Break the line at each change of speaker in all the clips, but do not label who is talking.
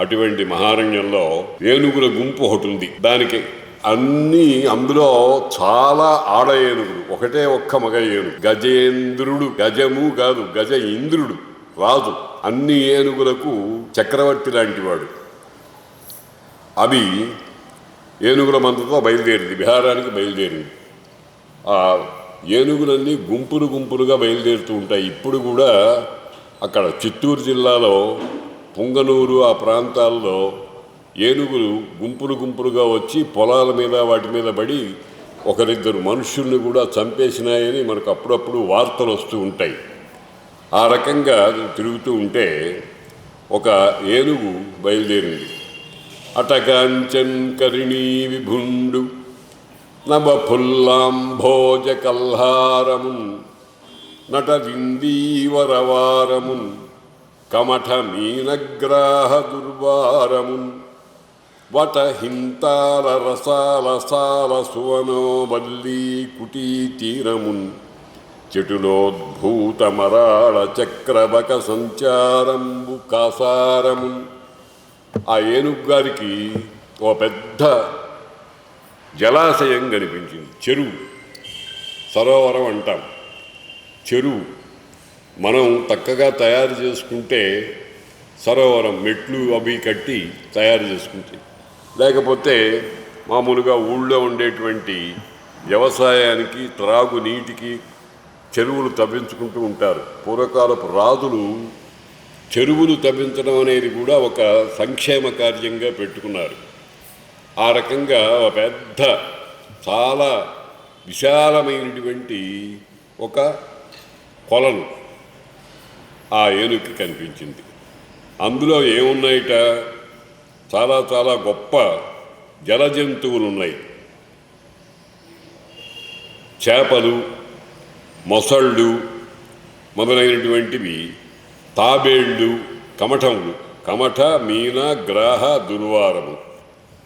అటువంటి మహారణ్యంలో ఏనుగుల గుంపు ఒకటి ఉంది. దానికి అన్ని అందులో చాలా ఆడ ఏనుగులు. ఒకటే ఒక్క మగ ఏనుగు. గజేంద్రుడు గజము కాదు గజ ఇంద్రుడు రాజు. అన్ని ఏనుగులకు చక్రవర్తి లాంటివాడు అవి ఏనుగుల మందతో బయలుదేరింది. బిహారానికి బయలుదేరింది. ఆ ఏనుగులన్నీ గుంపులు గుంపులుగా బయలుదేరుతూ ఉంటాయి. ఇప్పుడు కూడా అక్కడ చిత్తూరు జిల్లాలో పుంగనూరు ఆ ప్రాంతాల్లో ఏనుగులు గుంపులు గుంపులుగా వచ్చి పొలాల మీద వాటి మీద పడి ఒకరిద్దరు మనుషుల్ని కూడా చంపేసినాయని మనకు అప్పుడప్పుడు వార్తలు వస్తూ ఉంటాయి. ఆ రకంగా తిరుగుతూ ఉంటే ఒక ఏనుగు బయలుదేరింది. అటకాంచన్ కరిణీ విభుండు నభఫుల్లాంభోజ కల్హారమున్ నటరిందీవరవారమున్ కమఠ మీనగ్రాహ దుర్వారమున్ వట హింతాల రసాల సాల సువనోబల్లీ కుటీ తీరమున్ చెటులోద్భూత మరాళ చక్రవక సంచారంబు కాసారమున్ ఆ ఏనుగు గారికి ఓ పెద్ద జలాశయం కనిపించింది. చెరువు. సరోవరం అంటాం. చెరువు. మనం చక్కగా తయారు చేసుకుంటే సరోవరం మెట్లు అవి కట్టి తయారు చేసుకుంటే లేకపోతే మామూలుగా ఊళ్ళో ఉండేటువంటి వ్యవసాయానికి త్రాగు నీటికి చెరువులు తవ్వించుకుంటూ ఉంటారు. పూర్వకాలపు రాజులు చెరువులు తవ్వించడం అనేది కూడా ఒక సంక్షేమ కార్యంగా పెట్టుకున్నారు. ఆ రకంగా ఒక పెద్ద చాలా విశాలమైనటువంటి ఒక కొలను. ఆ ఏనుగుకి కనిపించింది. అందులో ఏమున్నాయిట? చాలా చాలా గొప్ప జల జంతువులు ఉన్నాయి చేపలు మొసళ్ళు మొదలైనటువంటివి తాబేళ్ళు కమఠములు. కమఠ మీన గ్రాహ దుర్వారము.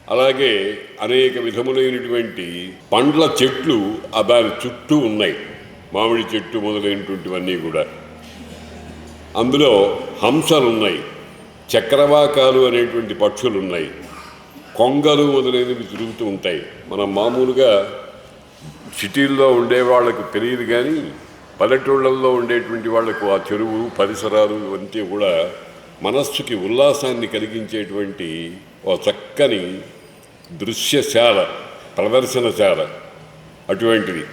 అలాగే అనేక విధములైనటువంటి పండ్ల చెట్లు దాని చుట్టూ ఉన్నాయి. మామిడి చెట్టు మొదలైనటువంటివన్నీ కూడా. అందులో హంసలు ఉన్నాయి చక్రవాకాలు అనేటువంటి పక్షులు ఉన్నాయి కొంగలు మొదలైనవి తిరుగుతూ ఉంటాయి. మనం మామూలుగా సిటీల్లో ఉండే వాళ్ళకు తెలియదు కానీ పల్లెటూళ్ళల్లో ఉండేటువంటి వాళ్ళకు ఆ చెరువు పరిసరాలు ఇవంతా కూడా మనస్సుకి ఉల్లాసాన్ని కలిగించేటువంటి ఓ చక్కని దృశ్యశాల ప్రదర్శనశాల అటువంటిది.